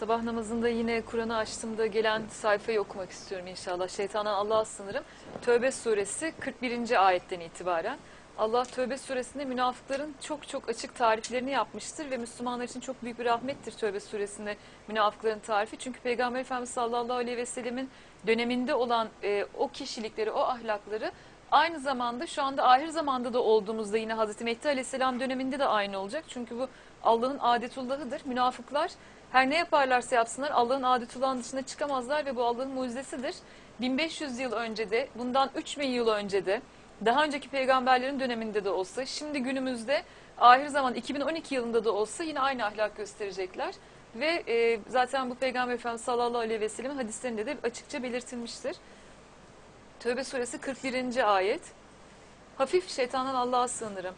Sabah namazında yine Kur'an'ı açtığımda gelen sayfayı okumak istiyorum inşallah. Şeytandan Allah'a sınırım. Tövbe suresi 41. ayetten itibaren. Allah Tövbe suresinde münafıkların çok çok açık tariflerini yapmıştır ve Müslümanlar için çok büyük bir rahmettir Tövbe suresinde münafıkların tarifi. Çünkü Peygamber Efendimiz sallallahu aleyhi ve sellemin döneminde olan e, o kişilikleri, o ahlakları aynı zamanda şu anda ahir zamanda da olduğumuzda yine Hazreti Mehdi Aleyhisselam döneminde de aynı olacak. Çünkü bu Allah'ın adetullahıdır. Münafıklar her ne yaparlarsa yapsınlar Allah'ın adetullahının dışına çıkamazlar ve bu Allah'ın mucizesidir. 1500 yıl önce de, bundan 3000 yıl önce de, daha önceki peygamberlerin döneminde de olsa, şimdi günümüzde ahir zaman 2012 yılında da olsa yine aynı ahlak gösterecekler. Ve e, zaten bu Peygamber Efendimiz sallallahu aleyhi ve sellem hadislerinde de açıkça belirtilmiştir. Tövbe suresi 41. ayet. Hafif şeytandan Allah'a sığınırım.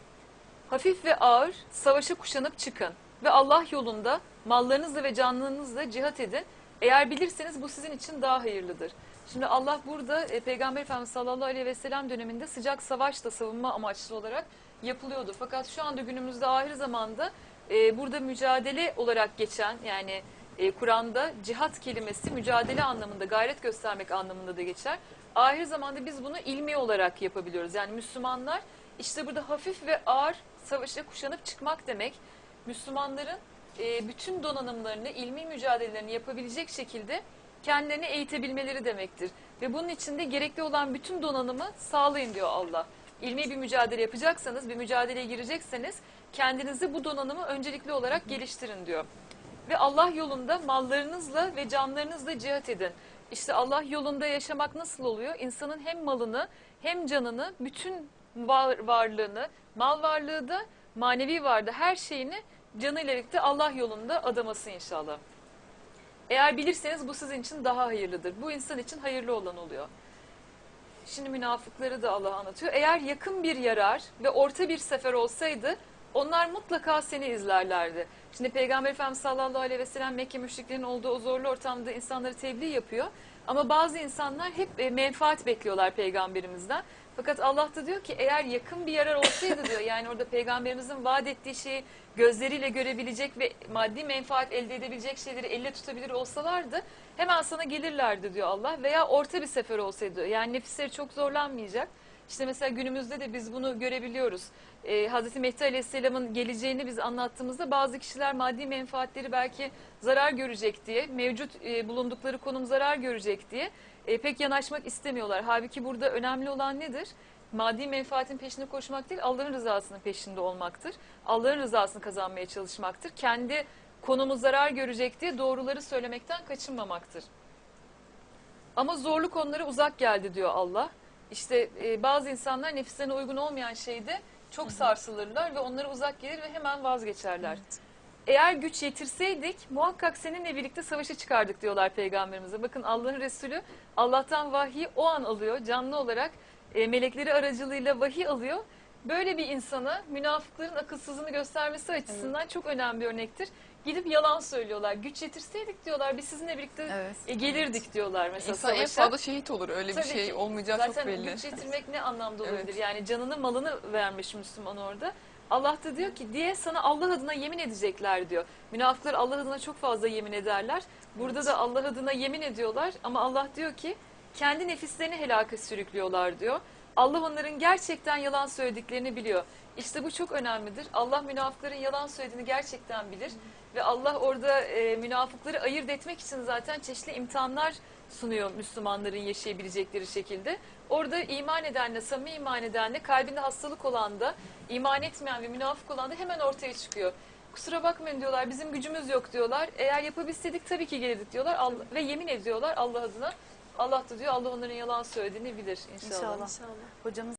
Hafif ve ağır savaşa kuşanıp çıkın ve Allah yolunda mallarınızla ve canlarınızla cihat edin. Eğer bilirseniz bu sizin için daha hayırlıdır. Şimdi Allah burada e, Peygamber Efendimiz sallallahu aleyhi ve sellem döneminde sıcak savaşta savunma amaçlı olarak yapılıyordu. Fakat şu anda günümüzde ahir zamanda e, burada mücadele olarak geçen yani e, Kur'an'da cihat kelimesi mücadele anlamında gayret göstermek anlamında da geçer. Ahir zamanda biz bunu ilmi olarak yapabiliyoruz. Yani Müslümanlar işte burada hafif ve ağır savaşa kuşanıp çıkmak demek. Müslümanların e, bütün donanımlarını, ilmi mücadelelerini yapabilecek şekilde kendilerini eğitebilmeleri demektir. Ve bunun için de gerekli olan bütün donanımı sağlayın diyor Allah. İlmi bir mücadele yapacaksanız, bir mücadeleye girecekseniz kendinizi bu donanımı öncelikli olarak geliştirin diyor. Ve Allah yolunda mallarınızla ve canlarınızla cihat edin. İşte Allah yolunda yaşamak nasıl oluyor? İnsanın hem malını hem canını, bütün var, varlığını, mal varlığı da manevi vardı her şeyini canıyla birlikte Allah yolunda adaması inşallah. Eğer bilirseniz bu sizin için daha hayırlıdır. Bu insan için hayırlı olan oluyor. Şimdi münafıkları da Allah anlatıyor. Eğer yakın bir yarar ve orta bir sefer olsaydı onlar mutlaka seni izlerlerdi. Şimdi Peygamber Efendimiz sallallahu aleyhi ve sellem Mekke müşriklerinin olduğu o zorlu ortamda insanları tebliğ yapıyor. Ama bazı insanlar hep e, menfaat bekliyorlar peygamberimizden. Fakat Allah da diyor ki eğer yakın bir yarar olsaydı diyor yani orada peygamberimizin vaat ettiği şeyi gözleriyle görebilecek ve maddi menfaat elde edebilecek şeyleri elle tutabilir olsalardı hemen sana gelirlerdi diyor Allah veya orta bir sefer olsaydı diyor. Yani nefisleri çok zorlanmayacak. İşte mesela günümüzde de biz bunu görebiliyoruz. Ee, Hazreti Mehdi Aleyhisselam'ın geleceğini biz anlattığımızda bazı kişiler maddi menfaatleri belki zarar görecek diye, mevcut e, bulundukları konum zarar görecek diye e, pek yanaşmak istemiyorlar. Halbuki burada önemli olan nedir? Maddi menfaatin peşinde koşmak değil, Allah'ın rızasının peşinde olmaktır. Allah'ın rızasını kazanmaya çalışmaktır. Kendi konumu zarar görecek diye doğruları söylemekten kaçınmamaktır. Ama zorlu konulara uzak geldi diyor Allah. İşte e, bazı insanlar nefislerine uygun olmayan şeyde çok sarsılırlar ve onlara uzak gelir ve hemen vazgeçerler. Eğer güç yetirseydik muhakkak seninle birlikte savaşa çıkardık diyorlar peygamberimize. Bakın Allah'ın Resulü Allah'tan vahiy o an alıyor canlı olarak e, melekleri aracılığıyla vahiy alıyor. Böyle bir insana münafıkların akılsızlığını göstermesi açısından çok önemli bir örnektir. Gidip yalan söylüyorlar. Güç yetirseydik diyorlar biz sizinle birlikte Evet. e, gelirdik diyorlar mesela İnsan en savaşa. fazla şehit olur. Öyle Tabii bir şey ki. olmayacağı Zaten çok belli. güç yetirmek ne anlamda Evet. olabilir? Yani canını malını vermiş Müslüman orada. Allah da diyor ki diye sana Allah adına yemin edecekler diyor. Münafıklar Allah adına çok fazla yemin ederler. Burada da Allah adına yemin ediyorlar ama Allah diyor ki kendi nefislerini helaka sürüklüyorlar diyor. Allah onların gerçekten yalan söylediklerini biliyor. İşte bu çok önemlidir. Allah münafıkların yalan söylediğini gerçekten bilir. Ve Allah orada e, münafıkları ayırt etmek için zaten çeşitli imtihanlar sunuyor Müslümanların yaşayabilecekleri şekilde. Orada iman edenle, samimi iman edenle, kalbinde hastalık olan da, iman etmeyen ve münafık olan da hemen ortaya çıkıyor. Kusura bakmayın diyorlar, bizim gücümüz yok diyorlar. Eğer yapabilseydik tabii ki gelirdik diyorlar Allah, ve yemin ediyorlar Allah adına. Allah da diyor Allah onların yalan söylediğini bilir inşallah. İnşallah. Hocamız